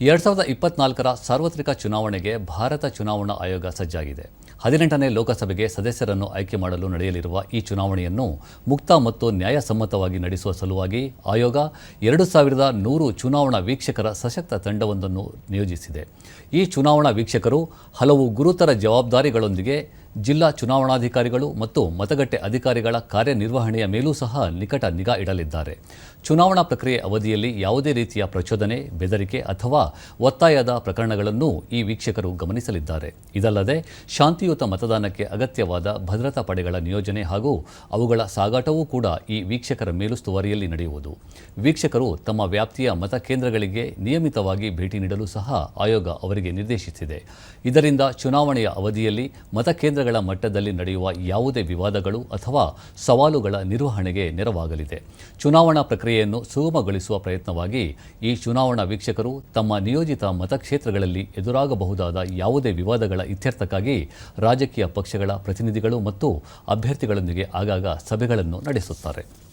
ಎರಡು ಸಾವಿರದ ಇಪ್ಪತ್ನಾಲ್ಕರ ಸಾರ್ವತ್ರಿಕ ಚುನಾವಣೆಗೆ ಭಾರತ ಚುನಾವಣಾ ಆಯೋಗ ಸಜ್ಜಾಗಿದೆ. ಹದಿನೆಂಟನೇ ಲೋಕಸಭೆಗೆ ಸದಸ್ಯರನ್ನು ಆಯ್ಕೆ ಮಾಡಲು ನಡೆಯಲಿರುವ ಈ ಚುನಾವಣೆಯನ್ನು ಮುಕ್ತ ಮತ್ತು ನ್ಯಾಯಸಮ್ಮತವಾಗಿ ನಡೆಸುವ ಸಲುವಾಗಿ ಆಯೋಗ ಎರಡು ಸಾವಿರದ ನೂರು ಚುನಾವಣಾ ವೀಕ್ಷಕರ ಸಶಕ್ತ ತಂಡವೊಂದನ್ನು ನಿಯೋಜಿಸಿದೆ. ಈ ಚುನಾವಣಾ ವೀಕ್ಷಕರು ಹಲವು ಗುರುತರ ಜವಾಬ್ದಾರಿಗಳೊಂದಿಗೆ ಜಿಲ್ಲಾ ಚುನಾವಣಾಧಿಕಾರಿಗಳು ಮತ್ತು ಮತಗಟ್ಟೆ ಅಧಿಕಾರಿಗಳ ಕಾರ್ಯನಿರ್ವಹಣೆಯ ಮೇಲೂ ಸಹ ನಿಕಟ ನಿಗಾ ಇಡಲಿದ್ದಾರೆ. ಚುನಾವಣಾ ಪ್ರಕ್ರಿಯೆ ಅವಧಿಯಲ್ಲಿ ಯಾವುದೇ ರೀತಿಯ ಪ್ರಚೋದನೆ, ಬೆದರಿಕೆ ಅಥವಾ ಒತ್ತಾಯದ ಪ್ರಕರಣಗಳನ್ನು ಈ ವೀಕ್ಷಕರು ಗಮನಿಸಲಿದ್ದಾರೆ. ಇದಲ್ಲದೆ, ಶಾಂತಿಯುತ ಮತದಾನಕ್ಕೆ ಅಗತ್ಯವಾದ ಭದ್ರತಾ ಪಡೆಗಳ ನಿಯೋಜನೆ ಹಾಗೂ ಅವುಗಳ ಸಾಗಾಟವೂ ಕೂಡ ಈ ವೀಕ್ಷಕರ ಮೇಲುಸ್ತುವಾರಿಯಲ್ಲಿ ನಡೆಯುವುದು. ವೀಕ್ಷಕರು ತಮ್ಮ ವ್ಯಾಪ್ತಿಯ ಮತ ಕೇಂದ್ರಗಳಿಗೆ ನಿಯಮಿತವಾಗಿ ಭೇಟಿ ನೀಡಲು ಸಹ ಆಯೋಗ ಅವರಿಗೆ ನಿರ್ದೇಶಿಸಿದೆ. ಇದರಿಂದ ಚುನಾವಣೆಯ ಅವಧಿಯಲ್ಲಿ ಮತಕೇಂದ್ರಗಳ ಮಟ್ಟದಲ್ಲಿ ನಡೆಯುವ ಯಾವುದೇ ವಿವಾದಗಳು ಅಥವಾ ಸವಾಲುಗಳ ನಿರ್ವಹಣೆಗೆ ನೆರವಾಗಲಿದೆ. ಚುನಾವಣಾ ಪ್ರಕ್ರಿಯೆಯನ್ನು ಸುಗಮಗೊಳಿಸುವ ಪ್ರಯತ್ನವಾಗಿ ಈ ಚುನಾವಣಾ ವೀಕ್ಷಕರು ತಮ್ಮ ನಿಯೋಜಿತ ಮತಕ್ಷೇತ್ರಗಳಲ್ಲಿ ಎದುರಾಗಬಹುದಾದ ಯಾವುದೇ ವಿವಾದಗಳ ಇತ್ಯರ್ಥಕ್ಕಾಗಿ ರಾಜಕೀಯ ಪಕ್ಷಗಳ ಪ್ರತಿನಿಧಿಗಳು ಮತ್ತು ಅಭ್ಯರ್ಥಿಗಳೊಂದಿಗೆ ಆಗಾಗ ಸಭೆಗಳನ್ನು ನಡೆಸುತ್ತಾರೆ.